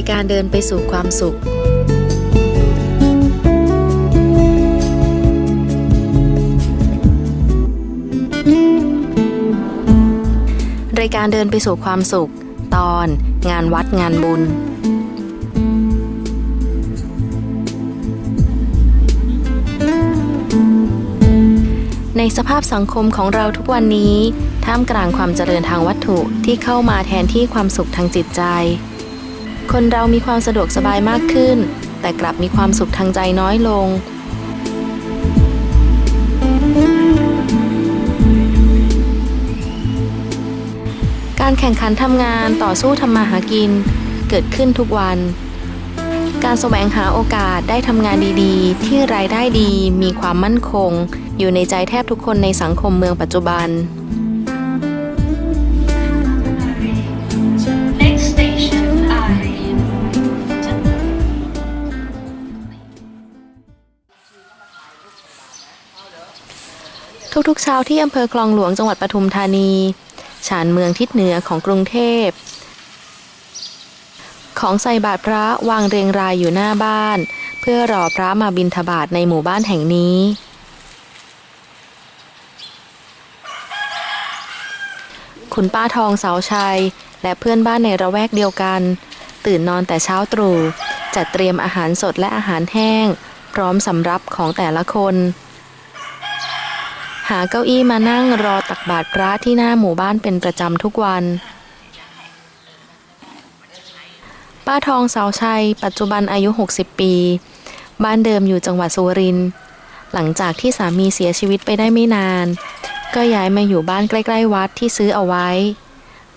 ายการเดินไปสู่ความสุข รายการเดินไปสู่ความสุข ตอนงานวัดงานบุญในสภาพสังคมของเราทุกวันนี้ ท่ามกลางความเจริญทางวัตถุที่เข้ามาแทนที่ความสุขทางจิตใจ คนเรามีความสะดวกสบายมากขึ้น แต่กลับมีความสุขทางใจน้อยลง การแข่งขันทำงานต่อสู้ทำมาหากิน เกิดขึ้นทุกวัน การแสวงหาโอกาสได้ทำงานดีๆ ที่รายได้ดีมีความมั่นคง อยู่ในใจแทบทุกคนในสังคมเมืองปัจจุบัน ทุกๆ เช้าที่อำเภอคลองหลวงจังหวัดปทุมธานี ชานเมืองทิศเหนือของกรุงเทพ ของใส่บาตรพระวางเรียงรายอยู่หน้าบ้าน เพื่อรอพระมาบิณฑบาตในหมู่บ้านแห่งนี้ คุณป้าทองเสาชัย และเพื่อนบ้านในระแวกเดียวกัน ตื่นนอนแต่เช้าตรู่จัดเตรียมอาหารสดและอาหารแห้ง พร้อมสำรับของแต่ละคน หาเก้าอี้มานั่งรอตักบาตรพระที่หน้าหมู่บ้านเป็นประจำทุกวัน ป้าทองเสาชัย ปัจจุบันอายุ 60 ปี บ้านเดิมอยู่จังหวัดสุรินทร์หลังจากที่สามีเสียชีวิตไปได้ไม่นาน ก็ย้ายมาอยู่บ้านใกล้ ๆ วัดที่ซื้อเอาไว้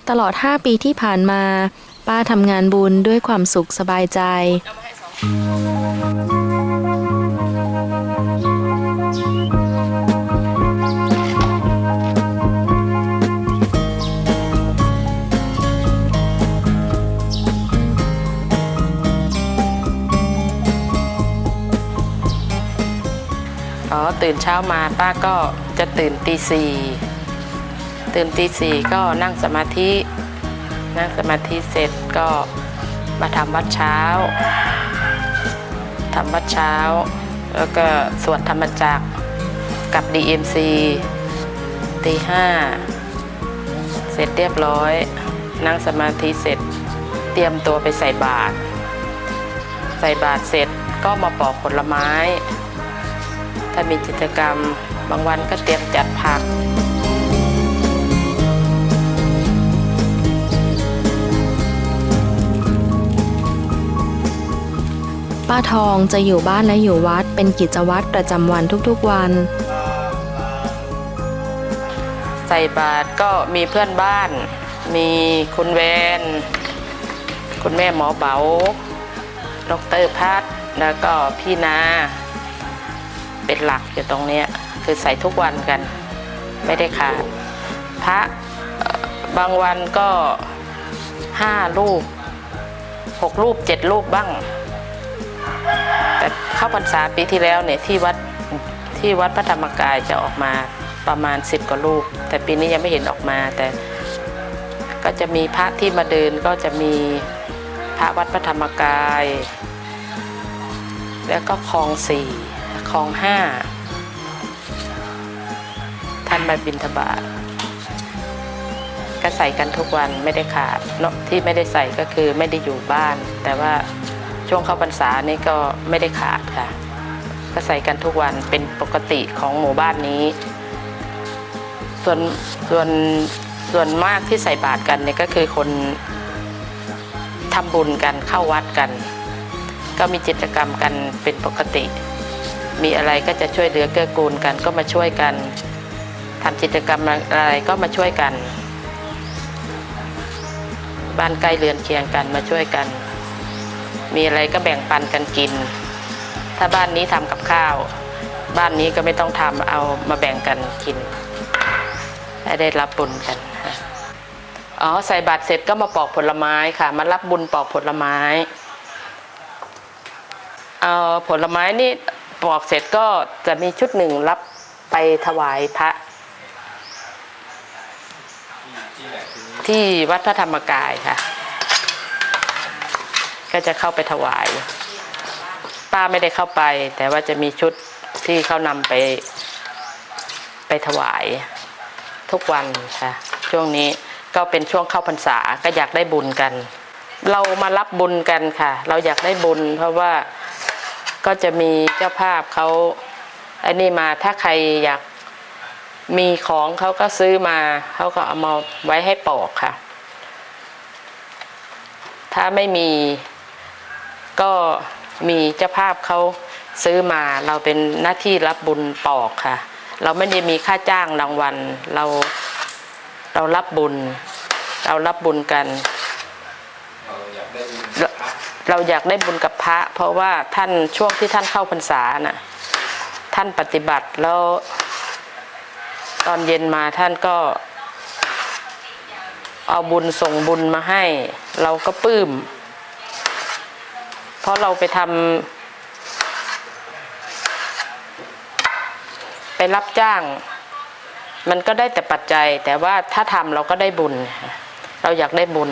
ตลอด 5 ปีที่ผ่านมา ป้าทำงานบุญด้วยความสุขสบายใจ ตื่นเช้ามาป้าก็จะตื่นตีสี่ตื่นตีสี่ก็นั่งสมาธิ นั่งสมาธิเสร็จก็มาทำวัดเช้าทำวัดเช้า แล้วก็สวดธรรมจักรกับ DMC ตีห้าเสร็จเรียบร้อย นั่งสมาธิเสร็จ เตรียมตัวไปใส่บาตรใส่บาตรเสร็จก็มาปอกผลไม้ ถ้ามีกิจกรรม บางวันก็เตรียมจัดผักป้าทองจะอยู่บ้านและอยู่วัดเป็นกิจวัตรประจำวันทุกๆวัน ใส่บาตรก็มีเพื่อนบ้าน มีคุณแวน คุณแม่หมอเบาดรพัฒน์แล้วก็พี่นา เป็นหลักอยู่ตรงนี้คือใส่ทุกวันกัน ไม่ได้ขาดพระบางวันก็ห้ารูปหกรูปเจ็ดรูปบ้าง แต่เข้าพรรษาปีที่แล้วเนี่ยที่วัดที่วัดพระธรรมกายจะออกมาประมาณสิบกว่ารูป แต่ปีนี้ยังไม่เห็นออกมาแต่ก็จะมีพระที่มาเดินก็จะมีพระวัดพระธรรมกาย แล้วก็คลองสี่ ลองห้าท่านมาบิณฑบาตก็ใส่กันทุกวันไม่ได้ขาดเนอะที่ไม่ได้ใส่ก็คือไม่ได้อยู่บ้าน แต่ว่าช่วงเข้าพรรษานี่ก็ไม่ได้ขาดค่ะ ก็ใส่กันทุกวันเป็นปกติของหมู่บ้านนี้ ส่วนส่วนส่วนมากที่ใส่บาตรกันเนี่ยก็คือคนทำบุญกันเข้าวัดกัน ก็มีกิจกรรมกันเป็นปกติ มีอะไรก็จะช่วยเหลือเกื้อกูลกันก็มาช่วยกันทำกิจกรรมอะไรก็มาช่วยกัน บ้านใกล้เรือนเคียงกันมาช่วยกัน มีอะไรก็แบ่งปันกันกิน ถ้าบ้านนี้ทำกับข้าว บ้านนี้ก็ไม่ต้องทำเอามาแบ่งกันกินให้ได้รับบุญกันอ๋อใส่บาตรเสร็จก็มาปอกผลไม้ค่ะ มารับบุญปอกผลไม้เอาผลไม้นี่ ปอกเสร็จก็จะมีชุดหนึ่งรับไปถวายพระ ที่วัดพระธรรมกายค่ะ ก็จะเข้าไปถวาย ป้าไม่ได้เข้าไป แต่ว่าจะมีชุดที่เขานำไปไปถวาย ทุกวันค่ะ ช่วงนี้ก็เป็นช่วงเข้าพรรษาก็อยากได้บุญกัน เรามารับบุญกันค่ะ เราอยากได้บุญเพราะว่า ก็จะมีเจ้าภาพเขาไอ้นี่มาถ้าใครอยากมีของเขาก็ซื้อมาเขาก็เอามาไว้ให้ปอกค่ะ ถ้าไม่มีก็มีเจ้าภาพเขาซื้อมาเราเป็นหน้าที่รับบุญปอกค่ะ เราไม่ได้มีค่าจ้างรางวัล เราเรารับบุญ เรารับบุญกัน เราอยากได้บุญกับพระ เพราะว่าท่านช่วงที่ท่านเข้าพรรษาน่ะท่านปฏิบัติแล้ว ตอนเย็นมาท่านก็ เอาบุญส่งบุญมาให้ เราก็ปลื้มเพราะเราไปทำไปรับจ้าง มันก็ได้แต่ปัจจัย แต่ว่าถ้าทำเราก็ได้บุญ เราอยากได้บุญ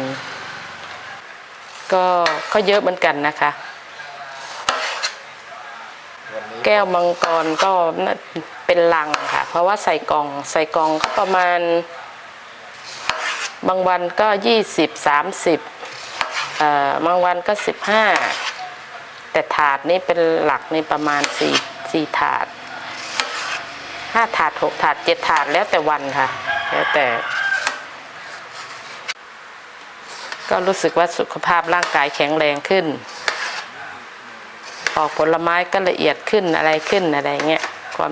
ก็ก็เยอะเหมือนกันนะคะ แก้วมังกรก็น่าเป็นลังค่ะ เพราะว่าใส่กล่องใส่กล่องก็ประมาณ บางวันก็ยี่สิบสามสิเอ่อบางวันก็สิบห้าแต่ถาดนี้เป็นหลักนี่ประมาณสี่สี่ถาดห้าถาดหกถาดเจ็ดถาดแล้วแต่วันค่ะ แล้วแต่ ก็รู้สึกว่าสุขภาพร่างกายแข็งแรงขึ้น ออกผลไม้ก็ละเอียดขึ้นอะไรขึ้นอะไรเงี้ยความ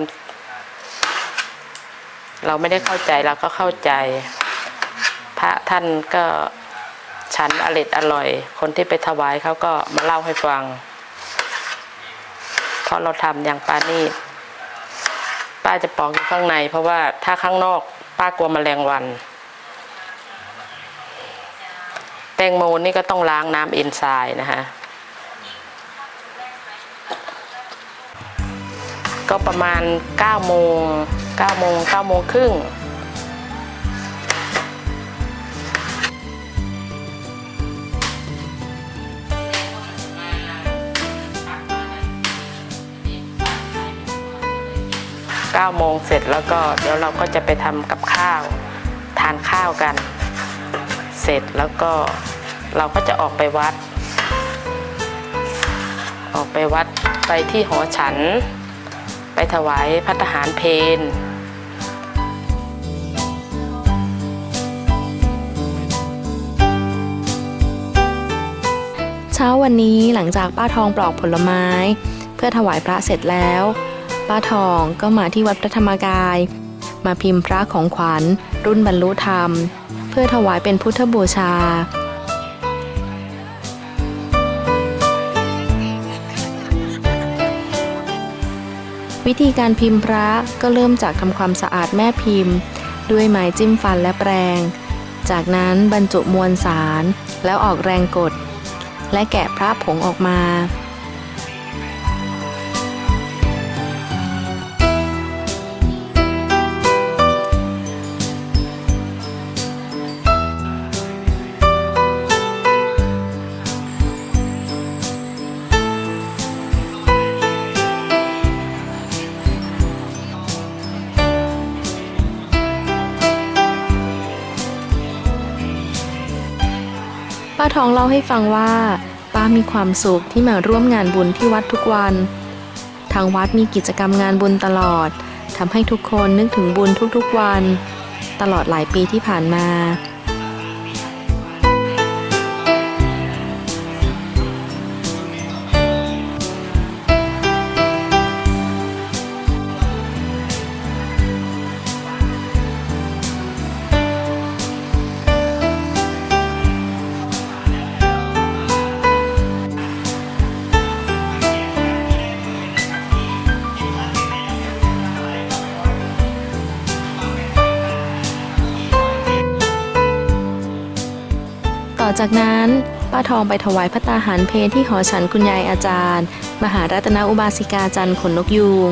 เราไม่ได้เข้าใจเราก็เข้าใจ พระท่านก็ฉันอร่อยอร่อย คนที่ไปถวายเขาก็มาเล่าให้ฟังเพราะเราทำอย่างปานี่ป้าจะปอกอยู่ข้างใน เพราะว่าถ้าข้างนอก ป้ากลัวแมลงวัน ตงโมนี่ก็ต้องล้างน้ำเอนไซม์นะคะก็ประมาณ9โมง9โมง9โมงครึ่ง9โมงเสร็จแล้วก็เดี๋ยวเราก็จะไปทำกับข้าว ทานข้าวกัน เสร็จแล้วก็เราก็จะออกไปวัด ออกไปวัดไปที่หอฉัน ไปถวายพัฒหารเพนเช้าวันนี้หลังจากป้าทองปลอกผลไม้ เพื่อถวายพระเสร็จแล้ว ป้าทองก็มาที่วัดพระธรรมกาย มาพิมพ์พระของขวัญรุ่นบรรลุธรรม เพื่อถวายเป็นพุทธบูชา วิธีการพิมพ์พระก็เริ่มจากทำความสะอาดแม่พิมพ์ ด้วยไม้จิ้มฟันและแปรงจากนั้นบรรจุมวลสารแล้วออกแรงกด และแกะพระผงออกมา องเล่าให้ฟังว่า ป้ามีความสุขที่มาร่วมงานบุญที่วัดทุกวัน ทางวัดมีกิจกรรมงานบุญตลอดทำให้ทุกคนนึกถึงบุญทุกๆวัน ตลอดหลายปีที่ผ่านมา จากนั้นป้าทองไปถวายพระตาหารเพลที่หอฉันคุณยายอาจารย์ มหารัตนอุบาสิกาจันทร์ขนนกยูง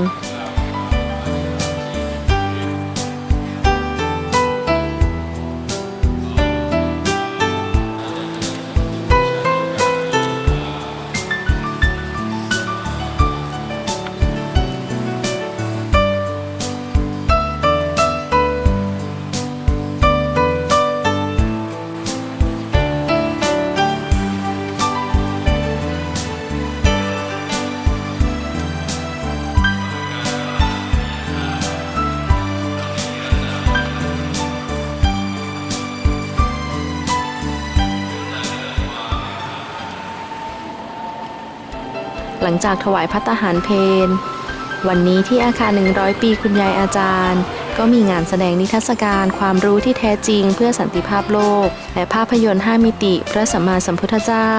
ลังจากถวายพัตหารเพนวันนี้ที่อาคาร 100 ปีคุณยายอาจารย์ ก็มีงานแสดงนิทรรศการความรู้ที่แท้จริงเพื่อสันติภาพโลก และภาพยนตร์ 5 มิติพระสัมมาสัมพุทธเจ้า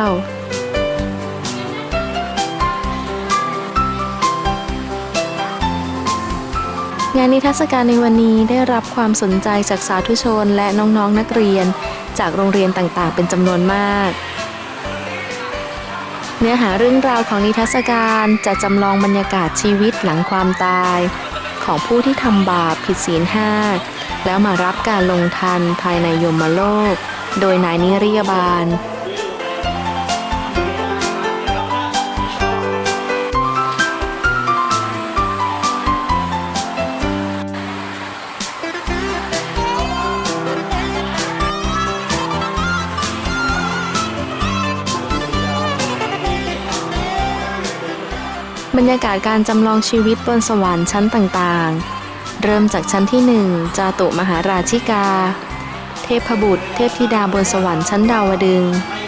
งานนิทรรศการในวันนี้ได้รับความสนใจจากสาธุชนและน้องๆนนักเรียน จากโรงเรียนต่างๆ เป็นจำนวนมาก เนื้อหาเรื่องราวของนิทรรศการจะจำลองบรรยากาศชีวิตหลังความตาย ของผู้ที่ทำบาปผิดศีลห้าแล้วมารับการลงทันภายในยมโลก โดยนายนิริยบาลากาศการจำลองชีวิตบนสวรรค์ชั้นต่างๆ เริ่มจากชั้นที่หนึ่งจาตุมหาราชิกา เทพบุตร เทพธิดาบนสวรรค์ชั้นดาวดึงส์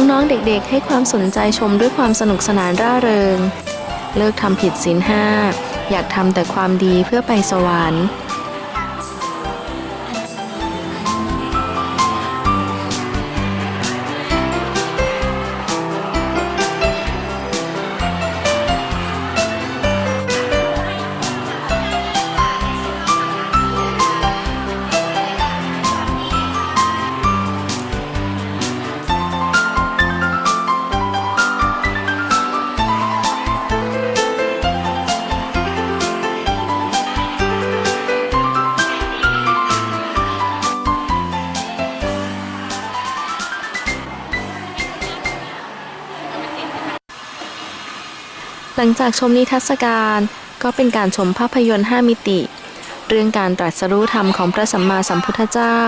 น้องๆ เด็กๆ ให้ความสนใจชมด้วยความสนุกสนานร่าเริง เลิกทำผิดศีลห้า อยากทำแต่ความดีเพื่อไปสวรรค์ หลังจากชมนิทรรศการ ก็เป็นการชมภาพยนตร์ 5 มิติ เรื่องการตรัสรู้ธรรมของพระสัมมาสัมพุทธเจ้า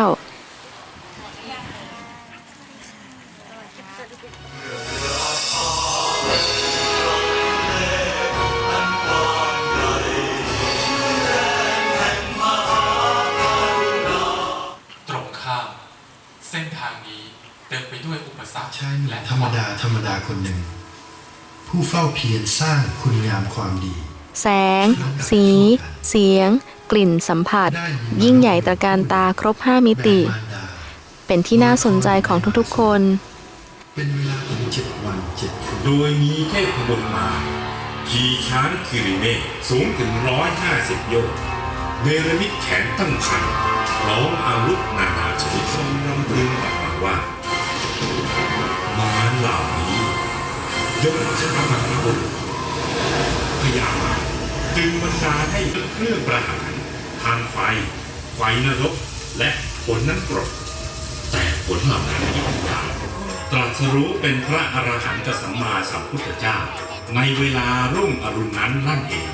พียรสร้างคุณงามความดี แสง สี เสียง กลิ่นสัมผัส ยิ่งใหญ่ตระการตาครบ5มิติแม่มารดาเป็นที่น่าสนใจของทุกๆคน เป็นเวลาถึงเจ็ดวันเจ็ดคืนโดยมีเทพบุตรมาขี่ช้างคิริเมฆสูงถึงร้อยห้าสิบโยชน์เนรมิตแขนตั้งพันพร้อมอาวุธนานาชนิดทรงนำพึงออกมาว่า มารเหล่านี้ ยกจะทำให้บุตรพยามารจึงบรรดาให้เครื่องประหารทางไฟ ไฟนรก และผลนั้นกรดแต่ผลเหล่านั้นยิ่งใหญ่ตรัสรู้เป็นพระอรหันตสัมมาสัมพุทธเจ้า ในเวลารุ่งอรุณนั้นนั่นเอง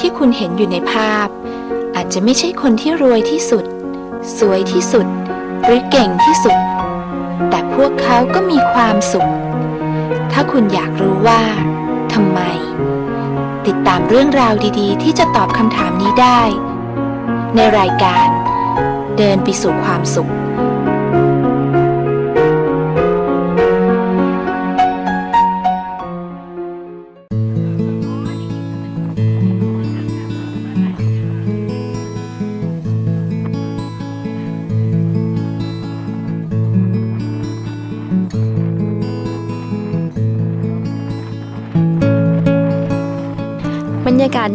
ที่คุณเห็นอยู่ในภาพ อาจจะไม่ใช่คนที่รวยที่สุด สวยที่สุด หรือเก่งที่สุด แต่พวกเขาก็มีความสุข ถ้าคุณอยากรู้ว่าทำไม ติดตามเรื่องราวดีๆ ที่จะตอบคำถามนี้ได้ ในรายการ เดินไปสู่ความสุข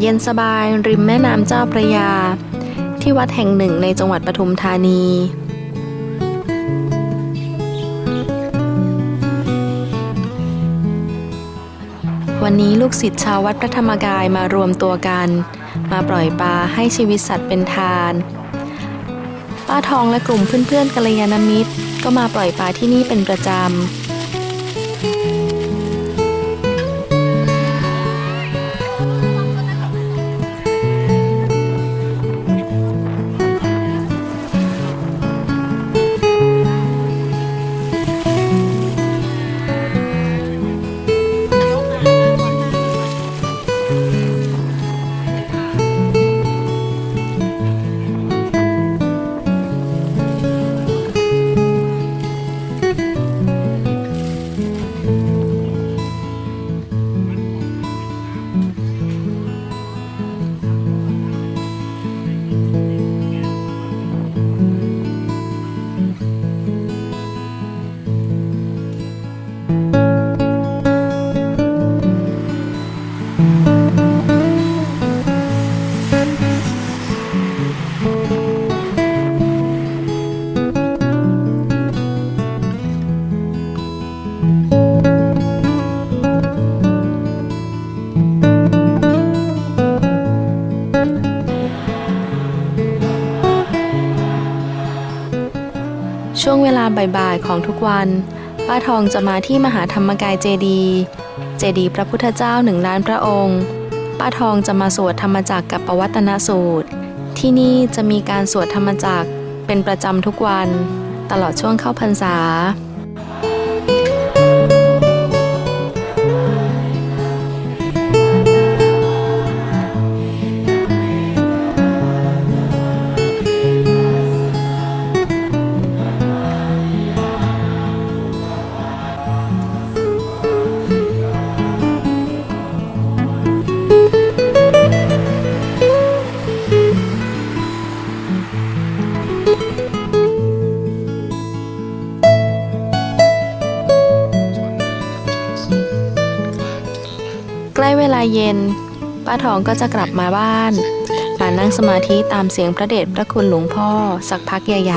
เย็นสบายริมแม่น้ำเจ้าพระยา ที่วัดแห่งหนึ่งในจังหวัดปทุมธานีวันนี้ลูกศิษย์ชาววัดพระธรรมกายมารวมตัวกัน มาปล่อยปลาให้ชีวิตสัตว์เป็นทาน ป้าทองและกลุ่มเพื่อนๆกัลยาณมิตร ก็มาปล่อยปลาที่นี่เป็นประจำ บ่ายๆของทุกวัน ป้าทองจะมาที่มหาธรรมกายเจดีย์เจดีย์พระพุทธเจ้าหนึ่งล้านพระองค์ ป้าทองจะมาสวดธรรมจักรกับปวัตนสูตร ที่นี่จะมีการสวดธรรมจักรเป็นประจำทุกวัน ตลอดช่วงเข้าพรรษา ป้าทองก็จะกลับมาบ้าน มานั่งสมาธิตามเสียงพระเดชพระคุณหลวงพ่อสักพักใหญ่ใจ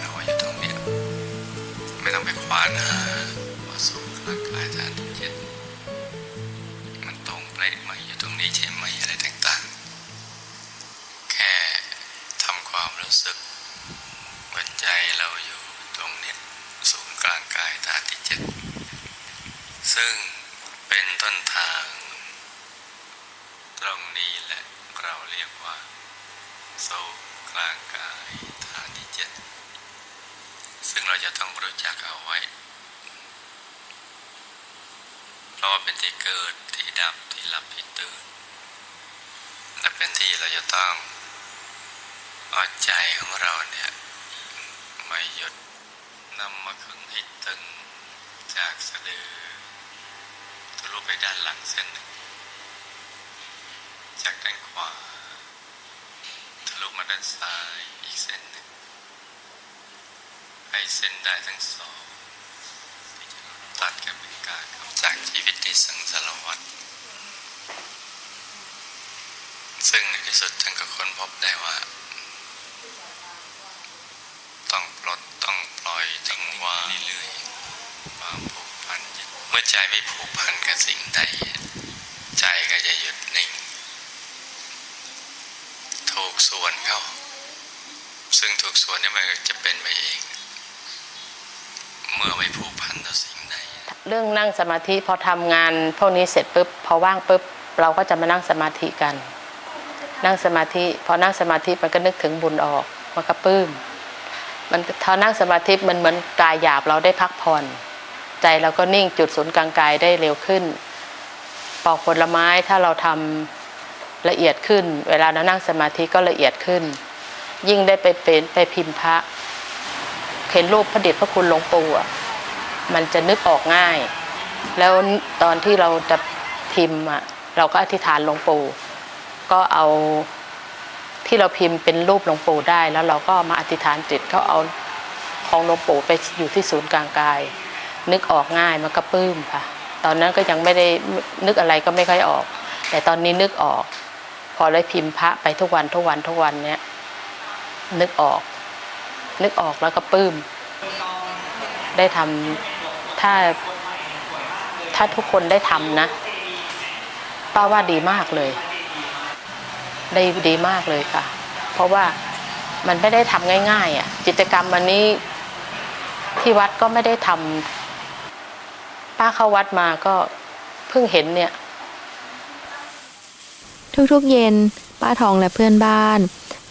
เราอยู่ตรงเนี้ยไม่ต้องไปควานหาว่าสูงร่างกายฐานที่เจ็ดมันตรงเป๊ะไหมอยู่ตรงนี้ใช่ไหมอะไรต่างๆความรู้สึกว่าใจเราอยู่ กลางกายฐานที่เจ็ดซึ่งเป็นต้นทาง ตรงนี้แหละเราเรียกว่าโซกลางกายฐานที่เจ็ดซึ่งเราจะต้องรู้จักเอาไว้ เพราะว่าเป็นที่เกิดที่ดับที่หลับที่ตื่นและเป็นที่เราจะต้องเอาใจของเราเนี่ยไม่หยุด นำมาขึงให้ตึงจากสะดือทะลุไปด้านหลังเส้นหนึ่ง จากด้านขวาทะลุมาด้านซ้ายอีกเส้นหนึ่ง ให้เส้นได้ทั้งสอง ตัดกันเป็นการจากชีวิตในสังสารวัฏซึ่งในที่สุดท่านก็ค้นพบได้ว่า ต้องปลดต้องปล่อย เรื่อยๆความผูกพันเมื่อใจไม่ผูกพันกับสิ่งใด ใจก็จะหยุดนิ่ง ถูกส่วนเขาซึ่งถูกส่วนนี่มันจะเป็นไปเอง เมื่อไม่ผูกพันต่อสิ่งใด เรื่องนั่งสมาธิพอทำงานพวกนี้เสร็จปุ๊บพอว่างปุ๊บเราก็จะมานั่งสมาธิกัน นั่งสมาธิ พอนั่งสมาธิมันก็นึกถึงบุญออกมันก็ปลื้ม มันพอนั่งสมาธิมันเหมือนกายหยาบเราได้พักผ่อน ใจเราก็นิ่งจุดศูนย์กลางกายได้เร็วขึ้น ปอกผลไม้ถ้าเราทำละเอียดขึ้น เวลาเรานั่งสมาธิก็ละเอียดขึ้น ยิ่งได้ไปเป็นไปพิมพ์พระเห็นรูปพระเดชพระคุณหลวงปู่อะมันจะนึกออกง่าย แล้วตอนที่เราจะพิมพ์อะเราก็อธิษฐานหลวงปู่ก็เอา ที่เราพิมพ์เป็นรูปหลวงปู่ได้ แล้วเราก็มาอธิษฐานจิตก็เอาของหลวงปู่ไปอยู่ที่ศูนย์กลางกาย นึกออกง่ายมันก็ปลื้มค่ะ ตอนนั้นก็ยังไม่ได้นึกอะไรก็ไม่ค่อยออก แต่ตอนนี้นึกออก พอได้พิมพ์พระไปทุกวันทุกวันทุกวันเนี้ยนึกออก นึกออกแล้วก็ปลื้มได้ทำถ้าถ้าทุกคนได้ทำนะ ป้าว่าดีมากเลย ได้ดีมากเลยค่ะ เพราะว่ามันไม่ได้ทำง่ายๆอะกิจกรรมวันนี้ที่วัดก็ไม่ได้ทำป้าเข้าวัดมาก็เพิ่งเห็นเนี่ย ทุกๆเย็น ป้าทองและเพื่อนบ้าน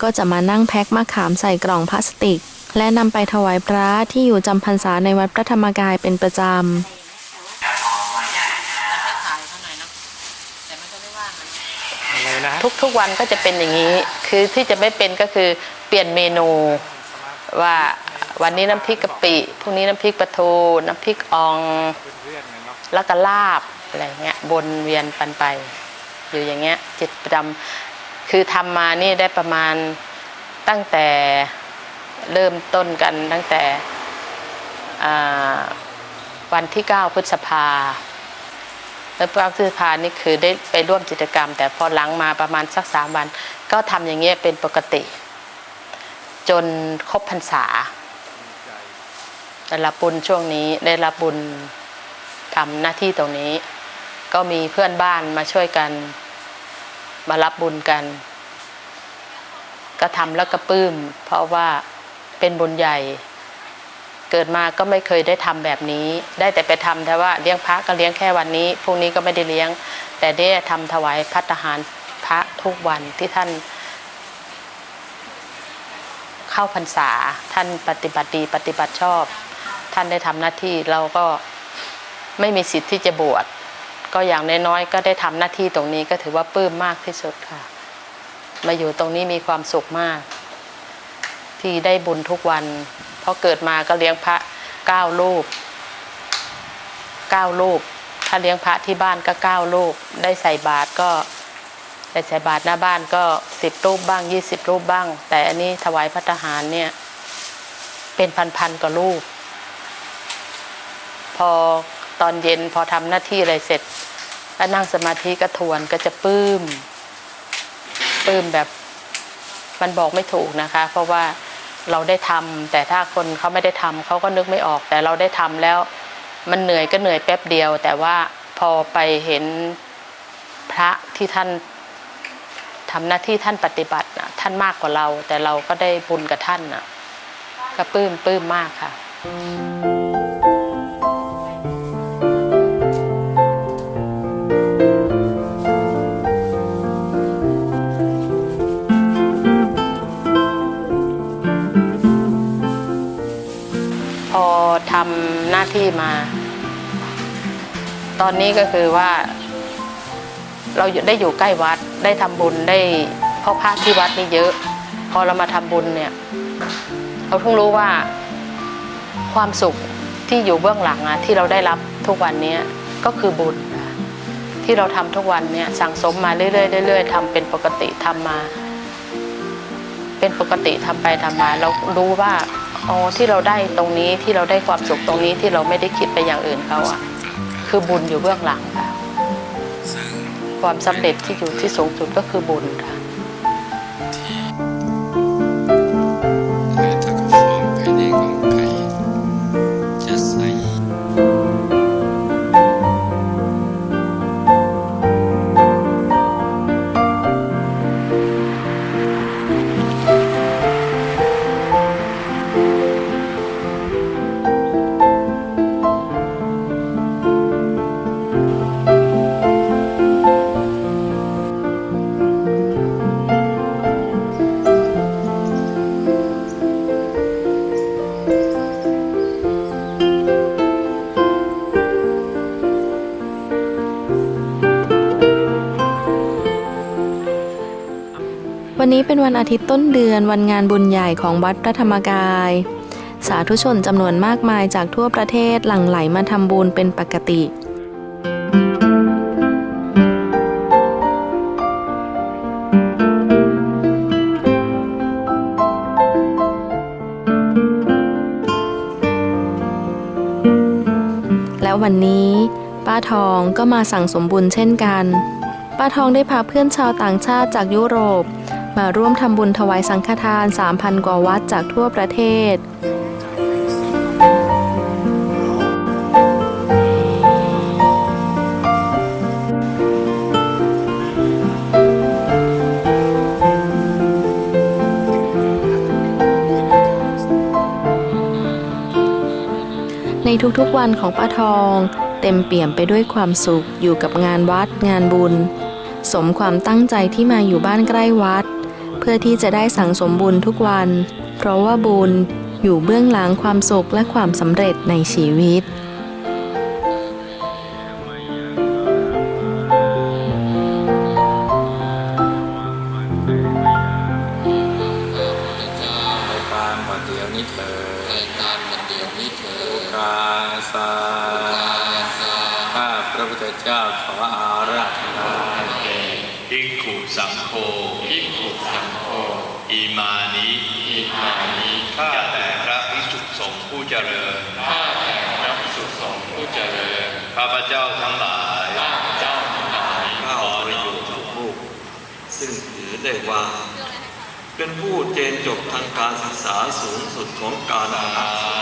ก็จะมานั่งแพ็คมะขามใส่กล่องพลาสติก และนำไปถวายพระที่อยู่จำพรรษาในวัดพระธรรมกายเป็นประจำ อะไรนะ ทุกทุกวันก็จะเป็นอย่างนี้ คือที่จะไม่เป็นก็คือเปลี่ยนเมนูว่าวันนี้น้ำพริกกะปิพรุ่งนี้น้ำพริกปลาทูน้ำพริกอ่องแล้วก็ลาบอะไรเงี้ยวนเวียนปันไป อยู่อย่างเงี้ยจิตประจำคือทำมานี่ได้ประมาณตั้งแต่เริ่มต้นกันตั้งแต่วันที่ 9 พฤษภา แล้วพระพฤษภานี่คือได้ไปร่วมกิจกรรม แต่พอหลังมาประมาณสักสามวัน ก็ทำอย่างเงี้ยเป็นปกติ จนครบพรรษาได้รับบุญช่วงนี้ได้รับบุญทำหน้าที่ตรงนี้ ก็มีเพื่อนบ้านมาช่วยกันมารับบุญกัน ก็ทำแล้วก็ปื้ม เพราะว่าเป็นบุญใหญ่ เกิดมาก็ไม่เคยได้ทำแบบนี้ ได้แต่ไปทำแต่ว่าเลี้ยงพระก็เลี้ยงแค่วันนี้พรุ่งนี้ก็ไม่ได้เลี้ยง แต่ได้ทำถวายพัตตาหารพระทุกวันที่ท่าน เข้าพรรษาท่านปฏิบัติดีปฏิบัติชอบ ท่านได้ทำหน้าที่เราก็ไม่มีสิทธิ์ที่จะบวชก็อย่างน้อยๆก็ได้ทำหน้าที่ตรงนี้ก็ถือว่าปลื้มมากที่สุดค่ะ มาอยู่ตรงนี้มีความสุขมาก ที่ได้บุญทุกวัน เพราเกิดมาก็เลี้ยงพระเก้ารูปเก้ารูป ถ้าเลี้ยงพระที่บ้านก็เก้ารูป ได้ใส่บาตรก็ได้ใส่บาตรหน้าบ้านก็สิบรูปบ้างยี่สิบรูปบ้าง แต่อันนี้ถวายพระทหารเนี่ยเป็นพันๆกว่ารูป พอตอนเย็นพอทำหน้าที่อะไรเสร็จก็นั่งสมาธิก็ทวนก็จะปลื้มปลื้มแบบมันบอกไม่ถูกนะคะ เพราะว่า เราได้ทำแต่ถ้าคนเขาไม่ได้ทำเขาก็นึกไม่ออก แต่เราได้ทำแล้ว มันเหนื่อยก็เหนื่อยแป๊บเดียว แต่ว่าพอไปเห็นพระที่ท่านทำหน้าที่ท่านปฏิบัตินะท่านมากกว่าเรา แต่เราก็ได้บุญกับท่านนะก็ปลื้มปลื้มมากค่ะ ทำหน้าที่มา ตอนนี้ก็คือว่า เราได้อยู่ใกล้วัดได้ทำบุญได้เพราะพระที่วัดนี่เยอะ พอเรามาทำบุญเนี่ยเราเพิ่งรู้ว่าความสุขที่อยู่เบื้องหลังอะที่เราได้รับทุกวันนี้ก็คือบุญที่เราทำทุกวันเนี่ยสั่งสมมาเรื่อยๆเรื่อยๆทำเป็นปกติทำมา เป็นปกติทำไปทำมาเรารู้ว่าอ๋อที่เราได้ตรงนี้ที่เราได้ความสุขตรงนี้ที่เราไม่ได้คิดไปอย่างอื่นเขาอะคือบุญอยู่เบื้องหลังค่ะ ความสำเร็จที่อยู่ที่สูงสุดก็คือบุญค่ะ วันนี้เป็นวันอาทิตย์ต้นเดือนวันงานบุญใหญ่ของวัดพระธรรมกาย สาธุชนจำนวนมากมายจากทั่วประเทศหลั่งไหลมาทำบุญเป็นปกติ แล้ววันนี้ป้าทองก็มาสั่งสมบุญเช่นกัน ป้าทองได้พาเพื่อนชาวต่างชาติจากยุโรป มาร่วมทำบุญถวายสังฆทาน 3,000 กว่าวัดจากทั่วประเทศ ในทุกๆวันของป้าทอง เต็มเปี่ยมไปด้วยความสุขอยู่กับงานวัดงานบุญ สมความตั้งใจที่มาอยู่บ้านใกล้วัด พื่อที่จะได้สั่งสมบุญทุกวัน เพราะว่าบุญอยู่เบื้องหลังความสุขและความสำเร็จในชีวิตในการบัดเดียวนี้เถิดในการบัดเดียวนี้เถิดกาสาข้าพระพุทธเจ้าขออาราธนาภิกขุสังโฆภิกขุสังโฆอิมานิอิมานิข้าแต่พระภิกษุสงฆ์ผู้เจริญข้าแต่พระภิกษุสงฆ์ผู้เจริญข้า พเจ้าทั้งหลายข้าพเจ้าทั้งหลายข้าประโยชน์ทุกผู้ซึ่งถือได้ว่า เป็นผู้เจนจบทางการศึกษาสูงสุดของการศึกษา